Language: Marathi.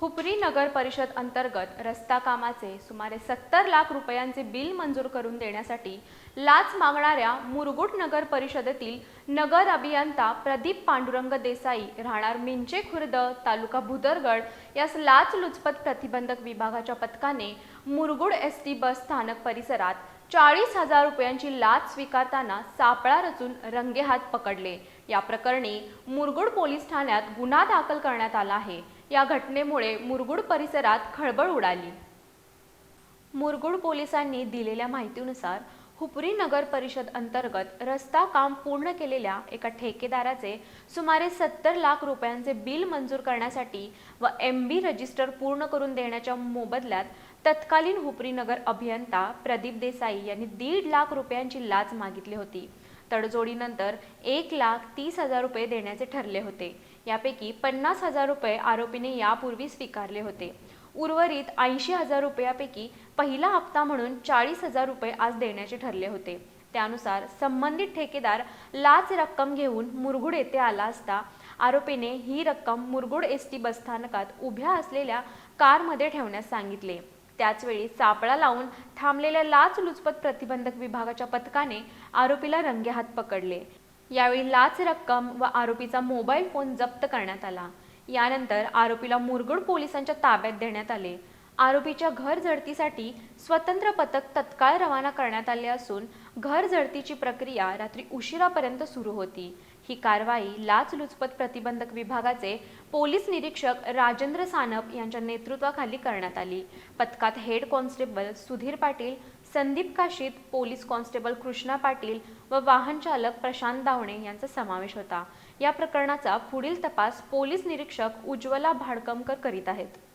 हुपरी नगर परिषद अंतर्गत रस्ता कामाचे सुमारे सत्तर लाख रुपयांचे बिल मंजूर करून देण्यासाठी लाच मागणाऱ्या मुरगुड नगर परिषदेतील नगर अभियंता प्रदीप पांडुरंग देसाई राहणार मिंचे खुर्द तालुका भुदरगड यास लाच लुचपत प्रतिबंधक विभागाच्या पथकाने मुरगुड एस टी बस स्थानक परिसरात चाळीस हजार रुपयांची लाच स्वीकारताना सापळा रचून रंगेहात पकडले. या प्रकरणी मुरगुड पोलीस ठाण्यात गुन्हा दाखल करण्यात आला आहे. या घटनेमुळे मुरगुड परिसरात खळबळ उडाली. मुरगुड पोलिसांनी दिलेल्या माहितीनुसार हुपरी नगर परिषद अंतर्गत रस्ता काम पूर्ण केलेल्या एका ठेकेदाराचे सुमारे सत्तर लाख रुपयांचे बिल मंजूर करण्यासाठी व एम बी रजिस्टर पूर्ण करून देण्याच्या मोबदल्यात तत्कालीन हुपरी नगर अभियंता प्रदीप देसाई यांनी दीड लाख रुपयांची लाच मागितली होती. तडजोडीनंतर एक लाख तीस हजार रुपये देण्याचे ठरले होते. यापैकी पन्नास हजार रुपये आरोपीने यापूर्वी स्वीकारले होते. उर्वरित ऐंशी हजार रुपयापैकी पहिला हप्ता म्हणून चाळीस हजार रुपये आज देण्याचे ठरले होते. त्यानुसार संबंधित ठेकेदार लाच रक्कम घेऊन मुरगुड येथे आला असता आरोपीने ही रक्कम मुरगुड एस टी बसस्थानकात उभ्या असलेल्या कारमध्ये ठेवण्यास सांगितले. त्याचवेळी सापळा लावून थांबलेल्या लाच लुचपत प्रतिबंधक विभागाच्या पथकाने आरोपीला रंगेहात पकडले. यावेळी लाच रक्कम व आरोपीचा मोबाईल फोन जप्त करण्यात आला. यानंतर आरोपीला मुरगुड पोलिसांच्या ताब्यात देण्यात आले. आरोपीच्या घर झडतीसाठी स्वतंत्र पथक तत्काळ रवाना करण्यात आले असून घर झडतीची प्रक्रिया रात्री उशिरापर्यंत सुरू होती. ही कारवाई लाचलुचपत प्रतिबंधक विभागाचे पोलीस निरीक्षक राजेंद्र सानप यांच्या नेतृत्वाखाली करण्यात आली. पथकात head constable Sudhir Patil Sandeep काशीत police constable Krishna Patil व वाहन चालक प्रशांत दावणे यांचा समावेश होता. या प्रकरणाचा पुढील तपास पोलीस निरीक्षक उज्ज्वला भाडकमकर करीत आहेत.